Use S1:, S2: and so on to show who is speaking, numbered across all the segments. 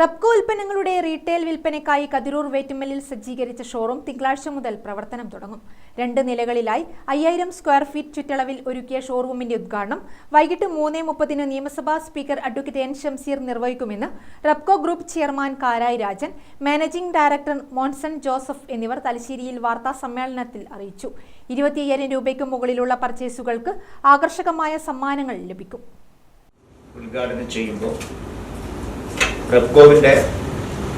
S1: റബ്കോ ഉൽപ്പന്നങ്ങളുടെ റീറ്റെയിൽ വിൽപ്പനയ്ക്കായി കതിരൂർ വേറ്റുമ്മലിൽ സജ്ജീകരിച്ച ഷോറൂം തിങ്കളാഴ്ച മുതൽ പ്രവർത്തനം തുടങ്ങും. രണ്ട് നിലകളിലായി അയ്യായിരം സ്ക്വയർ ഫീറ്റ് ചുറ്റളവിൽ ഒരുക്കിയ ഷോറൂമിന്റെ ഉദ്ഘാടനം വൈകിട്ട് മൂന്ന് മുപ്പതിന് നിയമസഭാ speaker advocate N Shamseer നിർവഹിക്കുമെന്ന് Rubco group chairman Karayi Rajan managing director Monson Joseph എന്നിവർ തലശ്ശേരിയിൽ വാർത്താ സമ്മേളനത്തിൽ അറിയിച്ചു. ഇരുപത്തിയ്യായിരം രൂപയ്ക്ക് മുകളിലുള്ള പർച്ചേസുകൾക്ക് ആകർഷകമായ സമ്മാനങ്ങൾ ലഭിക്കും.
S2: ഉദ്ഘാടനം ചെയ്യുമ്പോൾ റെപ്കോവിന്റെ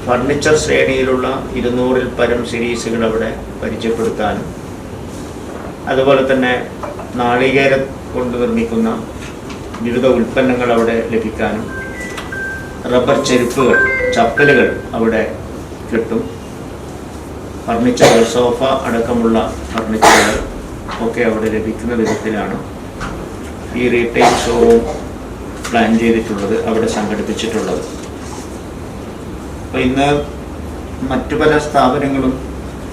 S2: ഫർണിച്ചർ ശ്രേണിയിലുള്ള ഇരുന്നൂറിൽ പരം സീരീസുകൾ അവിടെ പരിചയപ്പെടുത്താനും അതുപോലെ തന്നെ നാളികേര കൊണ്ട് നിർമ്മിക്കുന്ന വിവിധ ഉൽപ്പന്നങ്ങൾ അവിടെ ലഭിക്കാനും റബ്ബർ ചെരുപ്പുകൾ ചപ്പലുകൾ അവിടെ കിട്ടും. ഫർണിച്ചറുകൾ സോഫ അടക്കമുള്ള ഫർണിച്ചറുകൾ ഒക്കെ അവിടെ ലഭിക്കുന്ന വിധത്തിലാണ് ഈ റീറ്റെയിൽ ഷോറൂം പ്ലാൻ ചെയ്തിട്ടുള്ളത് അവിടെ സംഘടിപ്പിച്ചിട്ടുള്ളത്. അപ്പോൾ ഇന്ന് മറ്റു പല സ്ഥാപനങ്ങളും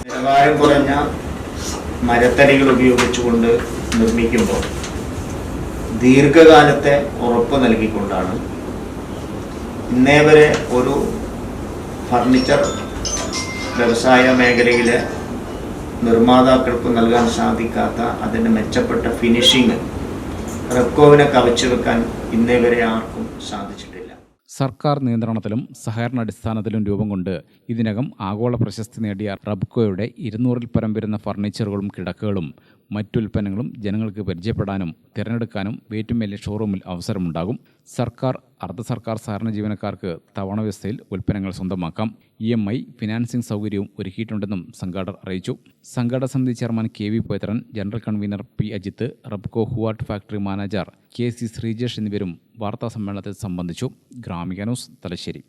S2: നിലവാരം കുറഞ്ഞ മരത്തടികൾ ഉപയോഗിച്ചുകൊണ്ട് നിർമ്മിക്കുമ്പോൾ ദീർഘകാലത്തെ ഉറപ്പ് നൽകിക്കൊണ്ടാണ്. ഇന്നേ വരെ ഒരു ഫർണിച്ചർ വ്യവസായ മേഖലയിലെ നിർമ്മാതാക്കൾക്ക് നൽകാൻ സാധിക്കാത്ത അതിന്റെ മെച്ചപ്പെട്ട ഫിനിഷിങ് റെപ്കോവിനെ കവച്ചു വെക്കാൻ ഇന്നേ വരെ ആർക്കും സാധിച്ചിട്ടില്ല.
S3: സർക്കാർ നിയന്ത്രണത്തിലും സഹകരണാടിസ്ഥാനത്തിലും രൂപം കൊണ്ട് ഇതിനകം ആഗോള പ്രശസ്തി നേടിയ റബ്കോയുടെ ഇരുന്നൂറിൽ പരം വരുന്ന ഫർണിച്ചറുകളും കിടക്കകളും മറ്റുൽപ്പന്നങ്ങളും ജനങ്ങൾക്ക് പരിചയപ്പെടാനും തിരഞ്ഞെടുക്കാനും വേറ്റുമേലെ ഷോറൂമിൽ അവസരമുണ്ടാകും. സർക്കാർ അർദ്ധ സർക്കാർ സഹകരണ ജീവനക്കാർക്ക് തവണ വ്യവസ്ഥയിൽ ഉൽപ്പന്നങ്ങൾ സ്വന്തമാക്കാം. ഇ എം ഐ ഫിനാൻസിംഗ് സൗകര്യവും ഒരുക്കിയിട്ടുണ്ടെന്നും സംഘാടകർ അറിയിച്ചു. സംഘാടക സമിതി chairman K V Paithran general convener P Ajith Rubco hardwood factory manager K C Sreejesh എന്നിവരും വാർത്താ സമ്മേളനത്തിൽ സംബന്ധിച്ചു. ഗ്രാമിക ന്യൂസ് തലശ്ശേരി.